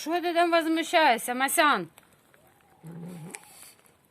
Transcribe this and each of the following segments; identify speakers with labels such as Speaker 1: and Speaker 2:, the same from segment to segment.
Speaker 1: Що ти там возмущаєшся, Масян?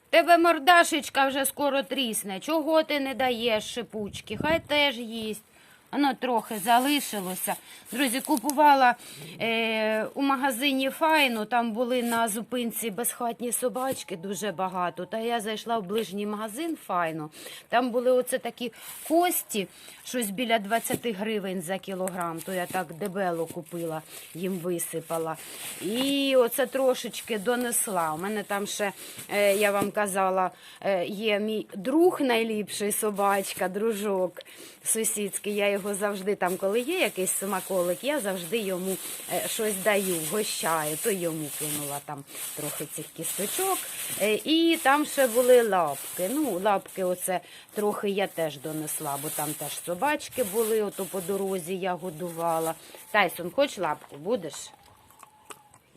Speaker 1: Тебе мордашечка вже скоро трісне. Чого ти не даєш шипучки? Хай теж їсть. Воно трохи залишилося. Друзі, купувала е, у магазині файну, там були на зупинці безхатні собачки дуже багато. Та я зайшла в ближній магазин файну. Там були оце такі кості, щось біля 20 гривень за кілограм. То я так дебело купила, їм висипала. І оце трошечки донесла. У мене там ще, е, я вам казала, е, є мій друг найліпший собачка, дружок сусідський. Я його завжди там, коли є якийсь смаколик, я завжди йому е, щось даю, вгощаю. То йому кинула там трохи цих кісточок. Е, І там ще були лапки. Ну, лапки, оце трохи я теж донесла, бо там теж собачки були, ото по дорозі я годувала. Тайсон, хоч лапку будеш?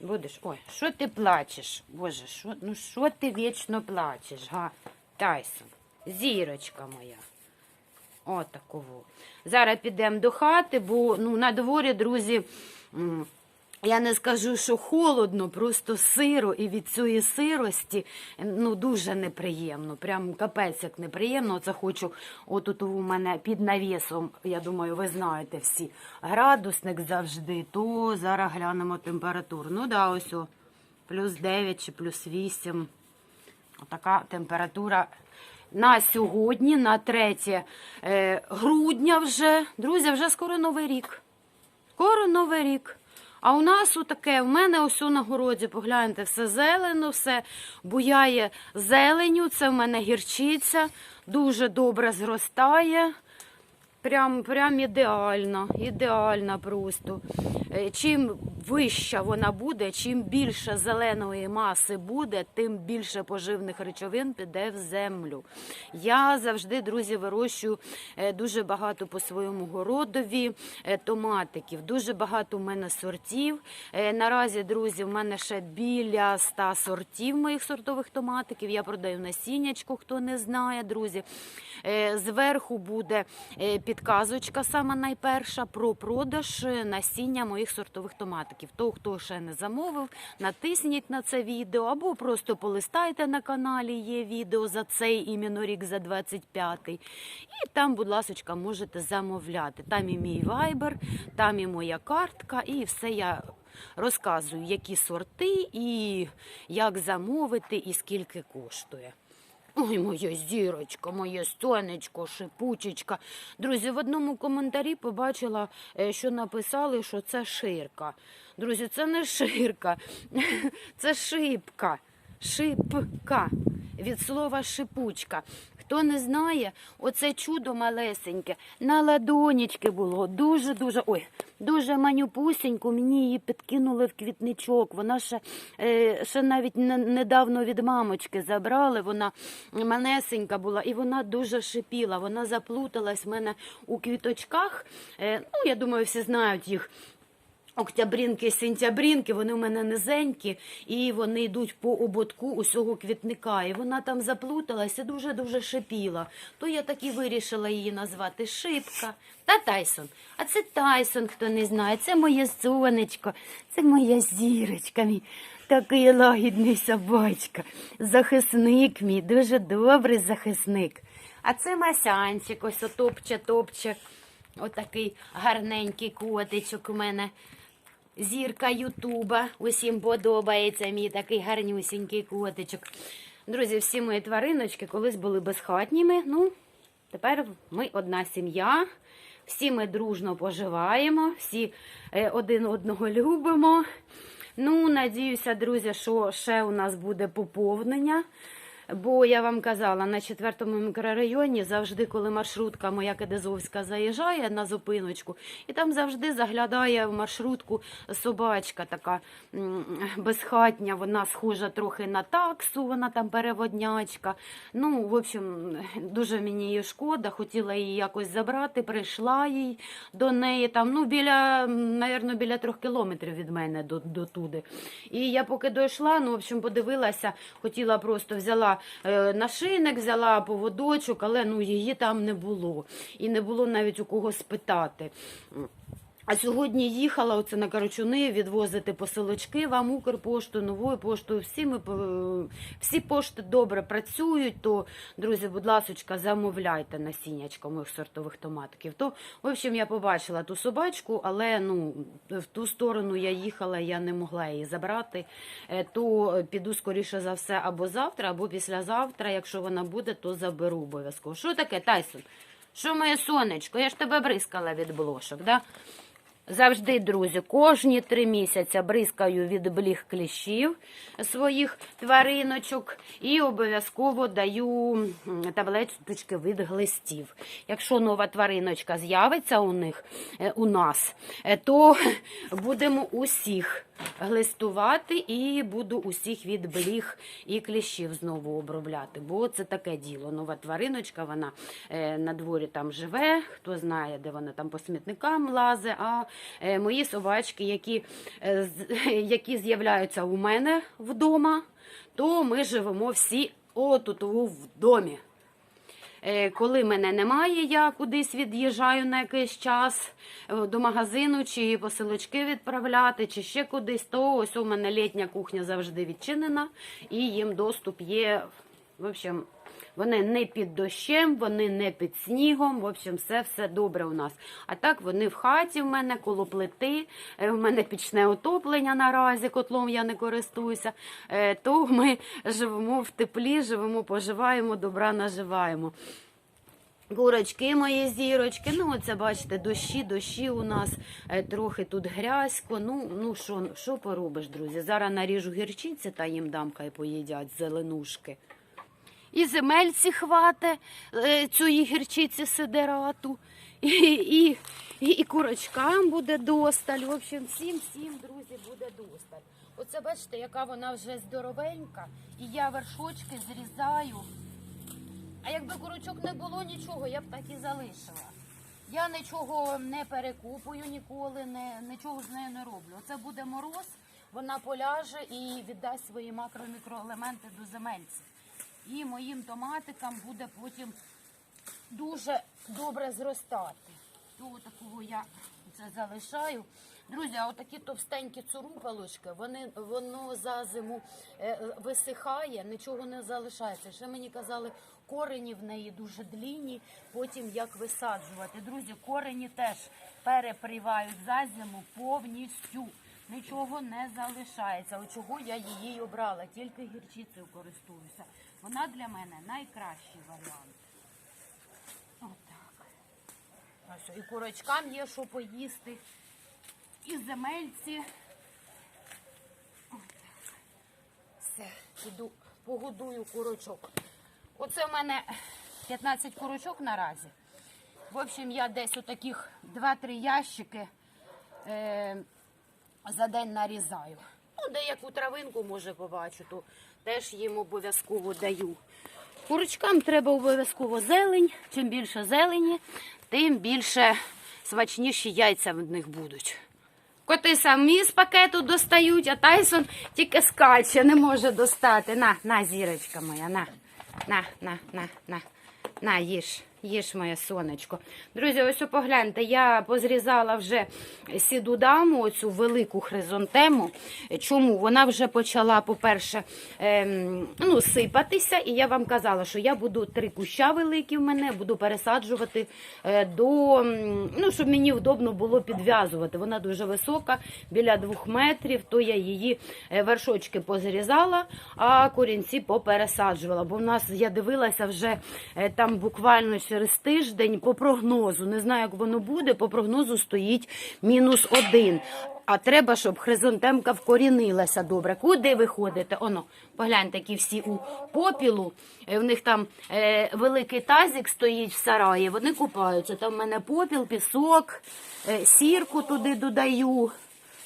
Speaker 1: Будеш? Ой, що ти плачеш? Боже, що, ну ти вічно плачеш, га? Тайсон, зірочка моя. Отаково. Зараз підемо до хати, бо ну, на дворі, друзі, я не скажу, що холодно, просто сиро, і від цієї сирості ну, дуже неприємно. Прям капець як неприємно. Оце хочу, отут у мене під навісом, я думаю, ви знаєте всі, градусник завжди, то зараз глянемо температуру. Ну да, ось о, плюс 9 чи плюс 8. Отака температура на сьогодні, на 3 е, грудня вже. Друзі, вже скоро новий рік. Скоро новий рік. А у нас отаке, в мене ось на городі, погляньте, все зелено, все буяє зеленю, це в мене гірчиця, дуже добре зростає. Прям, прям ідеально, ідеальна просто. Е, Чим вища вона буде, чим більше зеленої маси буде, тим більше поживних речовин піде в землю. Я завжди, друзі, вирощую е, дуже багато по своєму городові е, томатиків. Дуже багато в мене сортів. Наразі, друзі, в мене ще біля 100 сортів моїх сортових томатиків. Я продаю насіннячку, хто не знає, друзі. Зверху буде підказочка, сама найперша, про продаж насіння моїх сортових томатиків. То, хто ще не замовив, натисніть на це відео або просто полистайте на каналі. Є відео за цей іменно рік, за 25-й. І там, будь ласка, можете замовляти. Там і мій вайбер, там і моя картка, і все я. Розказую, які сорти і як замовити, і скільки коштує. Ой, моя зірочка, моє сонечко, шипучечка. Друзі, в одному коментарі побачила, е, що написали, що це ширка. Друзі, це не ширка, це шипка. Шипка. Від слова шипучка. Хто не знає, оце чудо малесеньке на ладонечки було. Дуже-дуже. Ой, дуже манюпусеньку. Мені її підкинули в квітничок. Вона ще, е, ще навіть не- недавно від мамочки забрали. Вона малесенька була, і вона дуже шипіла. Вона заплуталась в мене у квіточках. Е, ну, я думаю, всі знають їх. Октябрінки, сентябрінки, вони в мене низенькі, і вони йдуть по ободку усього квітника. І вона там заплуталася, дуже-дуже шипіла. То я так і вирішила її назвати Шипка та Тайсон. А це Тайсон, хто не знає, це моє сонечко, це моя зірочка, мій такий лагідний собачка. Захисник мій, дуже добрий захисник. А це Масянчик, ось отопче, топче. Отакий гарненький котичок у мене. Зірка Ютуба. Усім подобається мій такий гарнюсінький котичок. Друзі, всі мої твариночки колись були безхатніми. Ну, тепер ми одна сім'я. Всі ми дружно поживаємо, всі е, один одного любимо. Ну, надіюся, друзі, що ще у нас буде поповнення. Бо я вам казала, на четвертому мікрорайоні завжди, коли маршрутка моя Кедезовська заїжджає на зупиночку, і там завжди заглядає в маршрутку собачка така безхатня, вона схожа трохи на таксу, вона там переводнячка. Ну, в общем, дуже мені її шкода, хотіла її якось забрати, прийшла їй до неї там, ну, біля, навірно, біля трьох кілометрів від мене до, до туди. І я поки дійшла, ну, в общем, подивилася, хотіла просто взяла нашийник, взяла поводочок, але ну, її там не було. І не було навіть у кого спитати. А сьогодні їхала оце на Карачуни відвозити посилочки вам Укрпошту, новою поштою. Всі ми всі пошти добре працюють. То, друзі, будь ласочка, замовляйте насіннячка моїх сортових томатиків. То, в общем, я побачила ту собачку, але ну в ту сторону я їхала, я не могла її забрати. Е, То піду скоріше за все або завтра, або післязавтра. Якщо вона буде, то заберу обов'язково. Що таке, Тайсон? Що моє сонечко? Я ж тебе бризкала від блошок, да? Завжди, друзі, кожні три місяці бризкаю від бліг кліщів своїх твариночок і обов'язково даю таблеточки від глистів. Якщо нова твариночка з'явиться у них е, у нас, е, то будемо усіх глистувати і буду усіх від бліг і кліщів знову обробляти. Бо це таке діло. Нова твариночка, вона е, на дворі там живе, хто знає, де вона там по смітникам лазе. А е, мої собачки, які, е, з- які з'являються у мене вдома, то ми живемо всі отут в домі. Е, Коли мене немає, я кудись від'їжджаю на якийсь час е, до магазину, чи посилочки відправляти, чи ще кудись, то ось у мене літня кухня завжди відчинена, і їм доступ є. В общем, вони не під дощем, вони не під снігом. В общем, все все добре у нас. А так вони в хаті в мене коло плити. е, В мене пічне отоплення наразі, котлом я не користуюся. Е, То ми живемо в теплі, живемо, поживаємо, добра наживаємо. Курочки мої зірочки. Ну, оце бачите, дощі, дощі у нас е, трохи тут грязько. Ну, ну що, що поробиш, друзі? Зараз наріжу гірчиці та їм дам, хай поїдять зеленушки. І земельці хвате е, цієї гірчиці сидерату, і, і, і, і курочкам буде досталь. В общем, всім, всім, друзі, буде досталь. Оце бачите, яка вона вже здоровенька, і я вершочки зрізаю. А якби курочок не було нічого, я б так і залишила. Я нічого не перекупую ніколи, не, нічого з нею не роблю. Оце буде мороз, вона поляже і віддасть свої макро-мікроелементи до земельців. І моїм томатикам буде потім дуже добре зростати. То такого я це залишаю. Друзі, а отакі товстенькі цурупалочки, вони воно за зиму е, висихає, нічого не залишається. Ще мені казали, корені в неї дуже длінні, потім як висаджувати. Друзі, корені теж перепрівають за зиму повністю. Нічого не залишається. Чого я її обрала, тільки гірчицею користуюся. Вона для мене найкращий варіант. Отак. І курочкам є що поїсти. І земельці. Отак. Все, піду погодую курочок. Оце в мене 15 курочок наразі. В общем, я десь отаких 2-3 ящики е, за день нарізаю. Ну, деяку травинку, може, побачу, то теж їм обов'язково даю. Курочкам треба обов'язково зелень. Чим більше зелені, тим більше смачніші яйця в них будуть. Коти самі з пакету достають, а Тайсон тільки скаче, не може достати. На, на, зірочка моя, на, на, на, на, на, на, їж. Їж моє сонечко. Друзі, ось погляньте, я позрізала вже сіду даму, оцю велику хризантему. Чому? Вона вже почала, по-перше, ем, ну, сипатися, і я вам казала, що я буду три куща великі в мене, буду пересаджувати е, до, ну, щоб мені вдобно було підв'язувати. Вона дуже висока, біля двох метрів, то я її е, вершочки позрізала, а корінці попересаджувала. Бо в нас, я дивилася вже е, там буквально через тиждень по прогнозу. Не знаю, як воно буде. По прогнозу стоїть мінус один. А треба, щоб хризантемка вкорінилася добре. Куди ви ходите? Оно, погляньте, які всі у попілу. Е, В них там е, великий тазик стоїть в сараї. Вони купаються. Там в мене попіл, пісок, е, сірку туди додаю.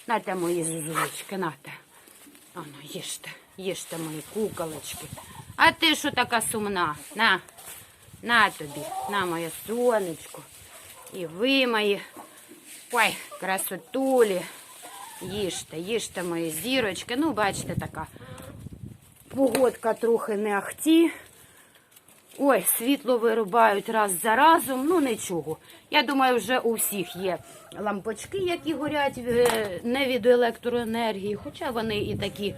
Speaker 1: Нате мої зузулечки, нате. Ану, їжте, їжте мої куколочки. А ти що така сумна? На, на тобі, на моє сонечко. І ви мої. Ой, красотулі. Їжте, їжте мої зірочки. Ну, бачите, така погодка трохи не ахті. Ой, світло вирубають раз за разом, ну нічого. Я думаю, вже у всіх є лампочки, які горять е, не від електроенергії, хоча вони і такі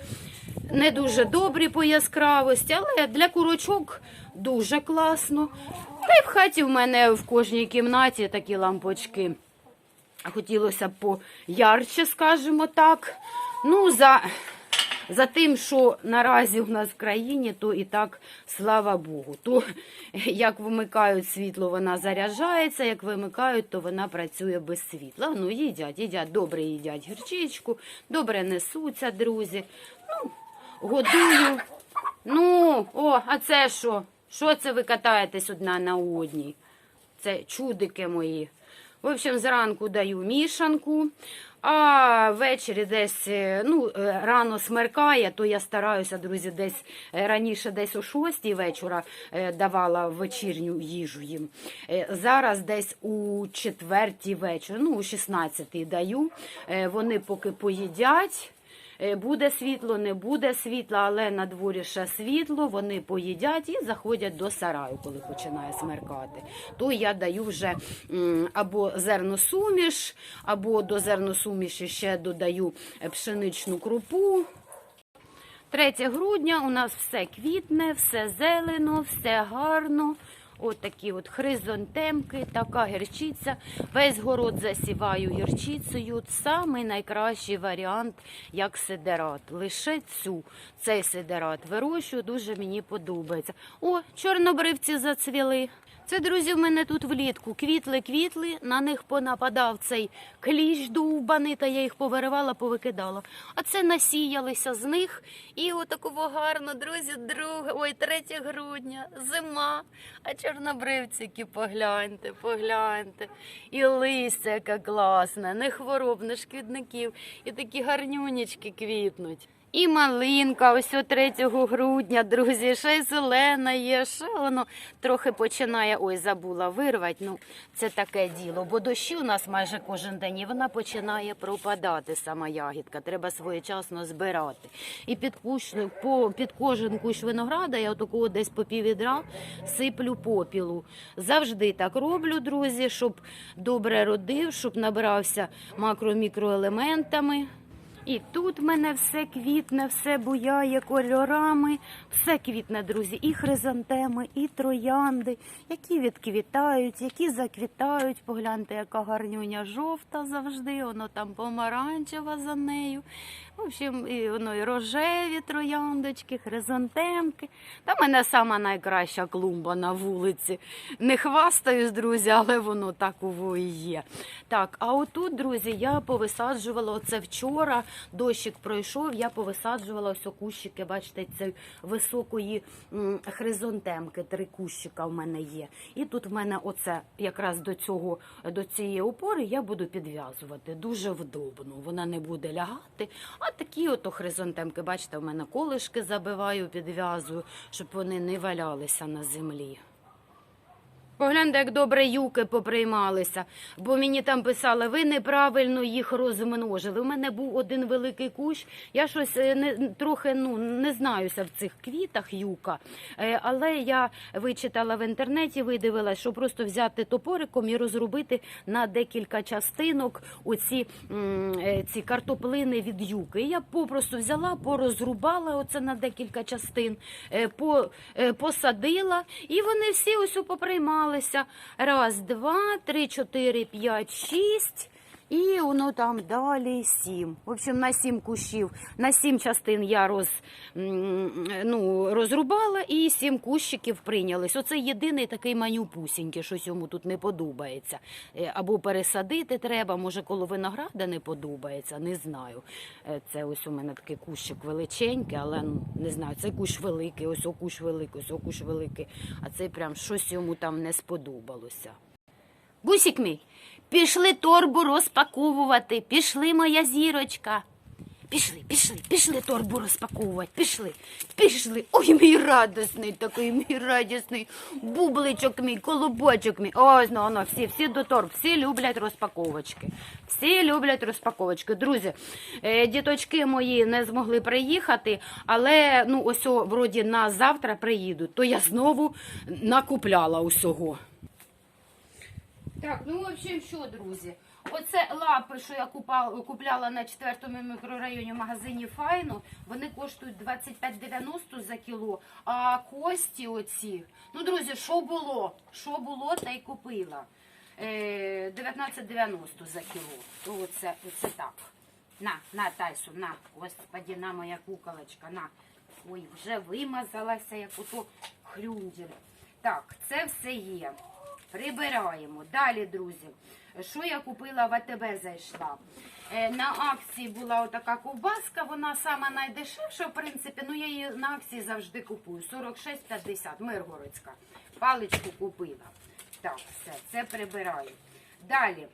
Speaker 1: не дуже добрі по яскравості, але для курочок дуже класно. Та й в хаті в мене в кожній кімнаті такі лампочки. Хотілося б поярче, скажімо так. Ну, за, за тим, що наразі у нас в країні, то і так, слава Богу. То як вимикають світло, вона заряджається, як вимикають, то вона працює без світла. Ну, їдять, їдять, добре їдять гірчичку, добре несуться, друзі. Ну, годую. Ну, о, а це що? Що це ви катаєтесь одна на одній? Це чудики мої. В общем, зранку даю мішанку, а ввечері десь е, ну, е, рано смеркає, то я стараюся, друзі, десь е, раніше десь о 6 вечора давала вечірню їжу їм. Зараз десь у четвертій вечора, ну, у 16 даю. Вони поки поїдять. Е, Буде світло, не буде світла, але на дворі ще світло, вони поїдять і заходять до сараю, коли починає смеркати. То я даю вже або зерносуміш, або до зерносуміші ще додаю пшеничну крупу. 3 грудня у нас все квітне, все зелено, все гарно. От такі от хризантемки, така гірчиця. Весь город засіваю гірчицею. Самий найкращий варіант, як сидерат. Лише цю цей сидерат вирощую, дуже мені подобається. О, чорнобривці зацвіли. Це, друзі, в мене тут влітку квітли-квітли, на них понападав цей кліщ довбаний, та я їх повиривала, повикидала. А це насіялися з них. І отакого гарно, друзі, друге, ой, 3 грудня, зима. А чорнобривчики, погляньте, погляньте. І листя, яка класна, не хвороб, не шкідників. І такі гарнюнічки квітнуть. І малинка, ось о 3 грудня, друзі, ще й зелена є, ще воно трохи починає, ой, забула вирвати. Ну, це таке діло, бо дощі у нас майже кожен день, і вона починає пропадати, сама ягідка. Треба своєчасно збирати. І під, кущ, по, під кожен кущ винограда я отакого десь по піввідра сиплю попілу. Завжди так роблю, друзі, щоб добре родив, щоб набирався макро-мікроелементами. І тут в мене все квітне, все буяє кольорами, все квітне, друзі, і хризантеми, і троянди, які відквітають, які заквітають. Погляньте, яка гарнюня жовта завжди, воно там помаранчева за нею. В общем, і воно і рожеві трояндочки, хризантемки. Та мене сама найкраща клумба на вулиці. Не хвастаюсь, друзі, але воно так і є. Так, а отут, друзі, я повисаджувала оце вчора. Дощик пройшов, я повисаджувала ось кущики, бачите, цієї високої м, хризантемки. Три кущика в мене є. І тут в мене оце якраз до цього до цієї опори я буду підв'язувати. Дуже вдобно. Вона не буде лягати. А такі ото хризантемки, бачите, в мене колишки забиваю, підв'язую, щоб вони не валялися на землі. Погляньте, як добре юки поприймалися, бо мені там писали, ви неправильно їх розмножили. У мене був один великий кущ. Я щось е, не трохи ну не знаюся в цих квітах юка, Е, але я вичитала в інтернеті, видивилась, що просто взяти топориком і розробити на декілька частинок оці е, ці картоплини від юки. І я попросту взяла, порозрубала оце на декілька частин, по, посадила, і вони всі ось поприймалися. Раз, два, три, чотири, п'ять, шість. І воно там далі сім. В общем, на сім кущів, на сім частин я роз, ну, розрубала і сім кущиків прийнялись. Оце єдиний такий манюпусінький, щось йому тут не подобається. Е, Або пересадити треба, може, коло винограда не подобається, не знаю. Е, Це ось у мене такий кущик величенький, але ну, не знаю, цей кущ великий, ось о кущ великий, ось о кущ великий, а цей прям щось йому там не сподобалося. Бусік мій, пішли торбу розпаковувати, пішли моя зірочка. Пішли, пішли, пішли торбу розпаковувати, пішли, пішли. Ой, мій радісний такий, мій радісний бубличок мій, колобочок мій. Ось, ну, ну, всі, всі до торб, всі люблять розпаковочки. Всі люблять розпаковочки. Друзі, е, діточки мої не змогли приїхати, але ну, ось вроді на завтра приїдуть, то я знову накупляла усього. Так, ну в общем, що, друзі? Оце лапи, що я купала, купляла на 4 мікрорайоні в магазині Файно, вони коштують 25,90 за кіло. А кості оці, ну, друзі, що було? Що було, та й купила. Е, 19,90 за кіло. Оце, оце так. На, на, Тайсон, на, господи, на моя куколочка, на. Ой, вже вимазалася, як ото хрюндір. Так, це все є. Прибираємо. Далі, друзі, що я купила в АТБ зайшла. Е, На акції була отака ковбаска, вона сама найдешевша, в принципі, ну я її на акції завжди купую. 46,50, Миргородська. Паличку купила. Так, все, це прибираю. Далі.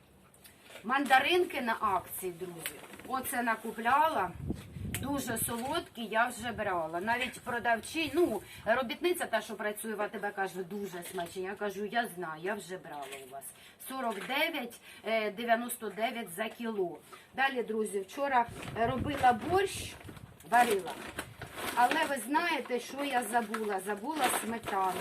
Speaker 1: Мандаринки на акції, друзі. Оце накупляла. Дуже солодкі, я вже брала. Навіть продавчі, ну, робітниця та, що працює в АТБ, каже, дуже смачні. Я кажу, я знаю, я вже брала у вас. 49,99 за кіло. Далі, друзі, вчора робила борщ, варила. Але ви знаєте, що я забула? Забула сметану.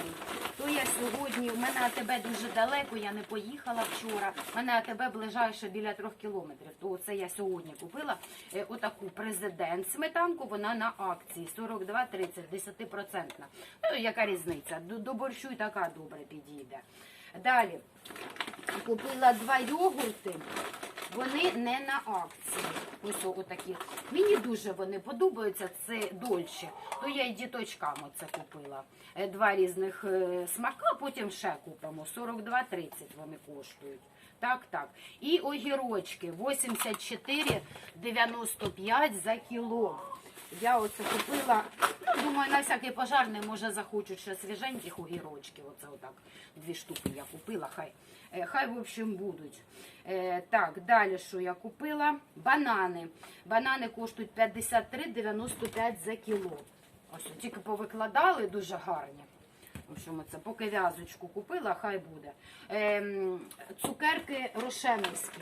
Speaker 1: То я сьогодні, у мене АТБ дуже далеко, я не поїхала вчора. У мене АТБ ближайше біля трьох кілометрів. То це я сьогодні купила е, отаку президент сметанку, вона на акції 42,30, 10%. Ну, яка різниця? До, до борщу і така добре підійде. Далі купила два йогурти. Вони не на акції. Ось отакі. Мені дуже вони подобаються. Це дольше. То я і діточкам оце купила. Е, Два різних е, смака, потім ще купимо. 42,30 вони коштують. Так, так. І огірочки 84,95 за кіло. Я оце купила. Ну, думаю, на всякий пожарний, може, захочуть ще свіженьких огірочків. Оце отак. Дві штуки я купила. Хай, е, хай в общем, будуть. Е, так, далі що я купила? Банани. Банани коштують 53,95 за кіло. Ось тільки повикладали, дуже гарні. В общем, це поки в'язочку купила, хай буде. Ем, цукерки рошеновські.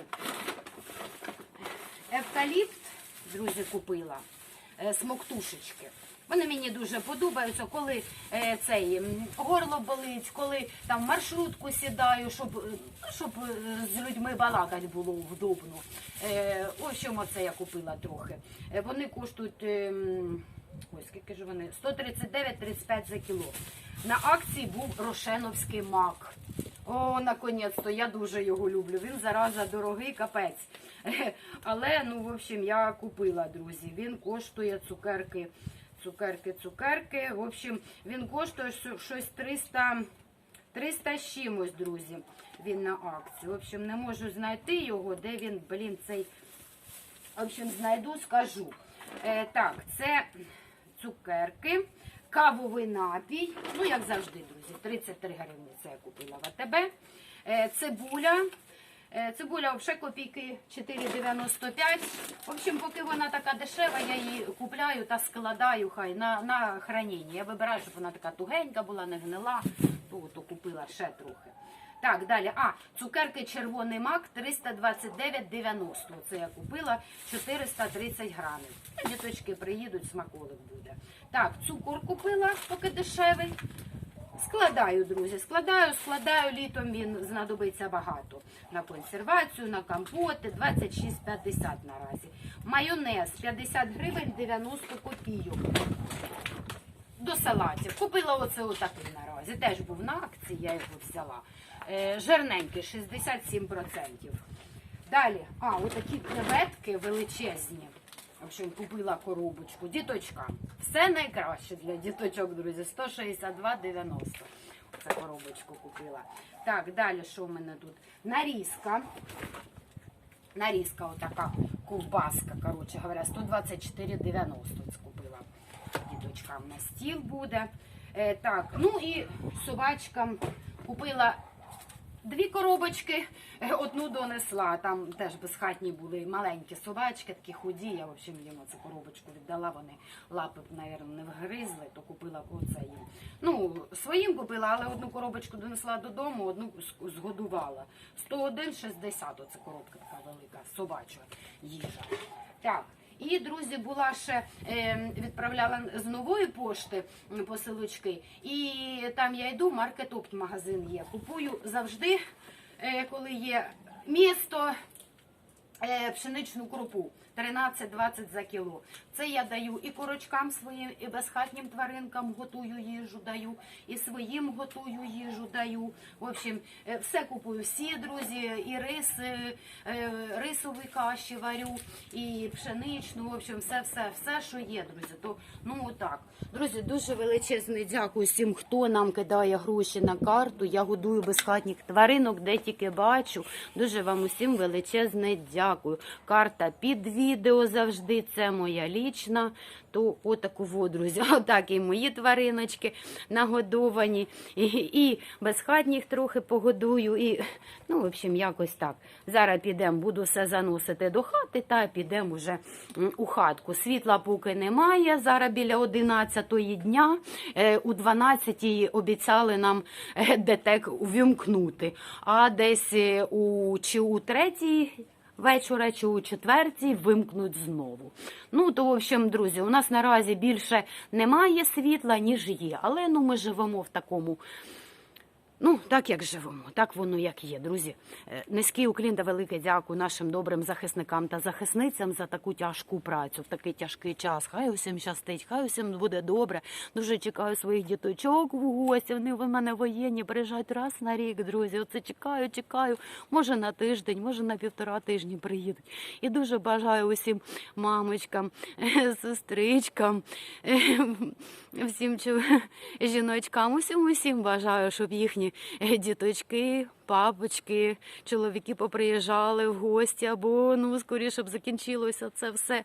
Speaker 1: Евкаліпт, друзі, купила. Е, смоктушечки. Вони мені дуже подобаються, коли е, цей горло болить, коли там маршрутку сідаю, щоб, е, щоб з людьми балакати було вдобно. В общем, оце я купила трохи. Вони коштують. Ой, скільки ж вони? 139,35 за кіло. На акції був рошеновський мак. О, наконець-то, я дуже його люблю. Він зараза дорогий капець. Але, ну, в общем, я купила, друзі. Він коштує цукерки, цукерки, цукерки. В общем, він коштує щось 300, 300 з чимось, друзі. Він на акції. В общем, не можу знайти його, де він, блін, цей. В общем, знайду, скажу. Е, так, це цукерки, кавовий напій. Ну, як завжди, друзі, 33 гривні це я купила в АТБ. Е, цибуля. Е, цибуля взагалі копійки 4,95. В общем, поки вона така дешева, я її купляю та складаю хай на, на храніння. Я вибираю, щоб вона така тугенька була, не гнила, то, то купила ще трохи. Так, далі. А, цукерки червоний мак 329,90. Це я купила 430 грамів. Діточки приїдуть, смаколик буде. Так, цукор купила, поки дешевий. Складаю, друзі, складаю, складаю. Літом він знадобиться багато. На консервацію, на компоти 26,50 наразі. Майонез 50 гривень 90 копійок до салатів. Купила оце отакий наразі. Теж був на акції, я його взяла. Е, жирненький, 67%. Далі, а, отакі креветки величезні. В общем, купила коробочку. Діточкам. Все найкраще для діточок, друзі. 162,90. Це коробочку купила. Так, далі що в мене тут? Нарізка. Нарізка отака ковбаска, коротше говоря, 124,90 купила на стіл буде. Е, так, ну і собачкам купила Дві коробочки, е, одну донесла. Там теж безхатні були маленькі собачки, такі худі. Я в общем їм оцю коробочку віддала. Вони лапи, мабуть, не вгризли, то купила оце їм. Ну, своїм купила, але одну коробочку донесла додому, одну згодувала. 101,60 оце коробка така велика, собача їжа. Так. І, друзі, була ще е, відправляла з нової пошти посилочки. І там я йду, маркетопт магазин є. Купую завжди, е, коли є місто, е, пшеничну крупу 13-20 за кіло. Це я даю і курочкам своїм, і безхатнім тваринкам готую їжу, даю, і своїм готую їжу даю. В общем, е, все купую. Всі друзі, і рис, е, е, рисові каші варю, і пшеничну. В общем, все, все, все, що є, друзі. То ну отак. Друзі, дуже величезне дякую всім, хто нам кидає гроші на карту. Я годую безхатніх тваринок, де тільки бачу. Дуже вам усім величезне дякую. Карта під відео завжди. Це моя лічна. То отаку друзі. Отак і мої твариночки нагодовані. І, і безхатніх трохи погодую. І, ну, в общем, якось так. Зараз підемо, буду все заносити до хати та підемо вже у хатку. Світла поки немає. Зараз біля 11 дня. Е, У 12 обіцяли нам е, детек увімкнути. А десь е, у чи у третій вечора чи у четвертій вимкнуть знову. Ну, то, в общем, друзі, у нас наразі більше немає світла, ніж є. Але ну, ми живемо в такому. Ну, так як живемо, так воно як є, друзі. Е, Низький уклін та велике дякую нашим добрим захисникам та захисницям за таку тяжку працю в такий тяжкий час. Хай усім щастить, хай усім буде добре. Дуже чекаю своїх діточок в гості. Вони в мене воєнні, приїжджають раз на рік, друзі. Оце чекаю, чекаю. Може на тиждень, може на півтора тижні приїдуть. І дуже бажаю усім мамочкам, сестричкам, всім жіночкам, усім усім бажаю, щоб їхні е, діточки, папочки, чоловіки поприїжджали в гості, або ну скоріше б закінчилося це все,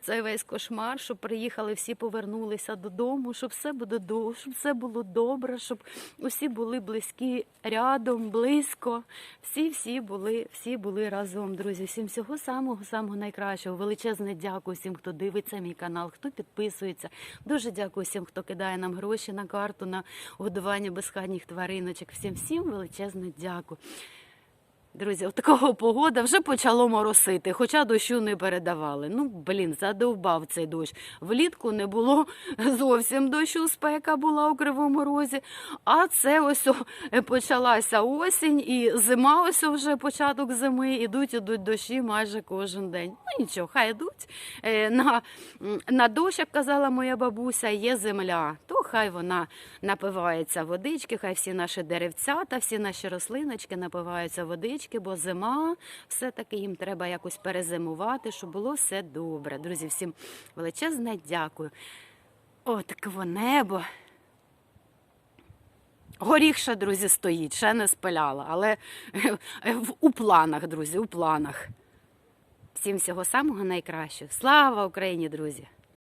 Speaker 1: цей весь кошмар, щоб приїхали, всі повернулися додому, щоб все буде до, щоб все було добре, щоб усі були близькі рядом, близько. Всі, всі були, всі були разом, друзі. Всім всього самого самого найкращого. Величезне дякую всім, хто дивиться мій канал, хто підписується. Дуже дякую всім, хто кидає нам гроші на карту на годування безхатніх твариночок. Всім всім величезне дякую. Chicago. Друзі, от такого погода вже почало моросити, хоча дощу не передавали. Ну, блін, задовбав цей дощ. Влітку не було зовсім дощу, спека була у кривому розі. А це ось почалася осінь і зима, ось вже початок зими. Ідуть, ідуть дощі майже кожен день. Ну нічого, хай ідуть. Е, На, на дощ, як казала моя бабуся, є земля. То хай вона напивається водички, хай всі наші деревцята, всі наші рослиночки напиваються водички, бо зима все-таки їм треба якось перезимувати, щоб було все добре. Друзі, всім величезне дякую. О, таке небо. Горіх ще, друзі, стоїть, ще не спиляла, але у планах, друзі, у планах. Всім всього самого найкращого. Слава Україні, друзі!